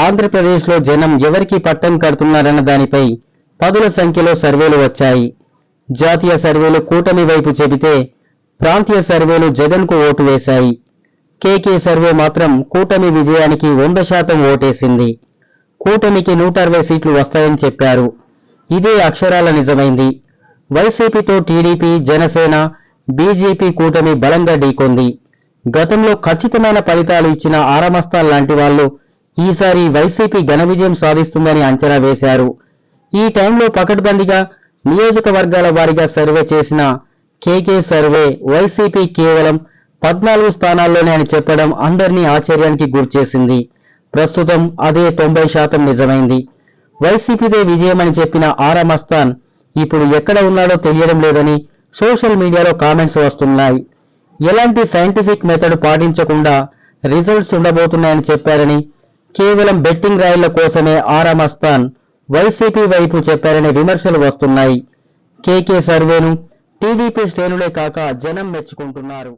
ఆంధ్రప్రదేశ్లో జనం ఎవరికి పట్టం కడుతున్నారన్న దానిపై పదుల సంఖ్యలో సర్వేలు వచ్చాయి. జాతీయ సర్వేలు కూటమి వైపు చెబితే ప్రాంతీయ సర్వేలు జగన్కు ఓటు వేశాయి. కేకే సర్వే మాత్రం కూటమి విజయానికి వంద శాతం ఓటేసింది. కూటమికి నూట అరవై సీట్లు వస్తాయని చెప్పారు. ఇదే అక్షరాల నిజమైంది. వైసీపీతో టీడీపీ జనసేన బీజేపీ కూటమి బలంగా ఢీకొంది. గతంలో ఖచ్చితమైన ఫలితాలు ఇచ్చిన ఆరమస్తాల్ లాంటి వాళ్ళు ఈసారి వైసీపీ ఘన విజయం సాధిస్తుందని అంచనా వేశారు. ఈ టైంలో పకడ్బందీగా నియోజకవర్గాల వారీగా సర్వే చేసిన కేకే సర్వే వైసీపీ కేవలం పద్నాలుగు స్థానాల్లోనే అని చెప్పడం అందరినీ ఆశ్చర్యానికి గురిచేసింది. ప్రస్తుతం అదే తొంభై శాతం నిజమైంది. వైసీపీదే విజయమని చెప్పిన ఆరామస్థాన్ ఇప్పుడు ఎక్కడ ఉన్నాడో తెలియడం లేదని సోషల్ మీడియాలో కామెంట్స్ వస్తున్నాయి. ఎలాంటి సైంటిఫిక్ మెథడ్ పాటించకుండా రిజల్ట్స్ ఉండబోతున్నాయని చెప్పారని కేవలం బెట్టింగ్ రాయిల కోసమే ఆరామస్తాన్ వైసీపీ వైపు చెప్పారనే విమర్శలు వస్తున్నాయి. కేకే సర్వేను టీడీపీ శ్రేణులే కాక జనం మెచ్చుకుంటున్నారు.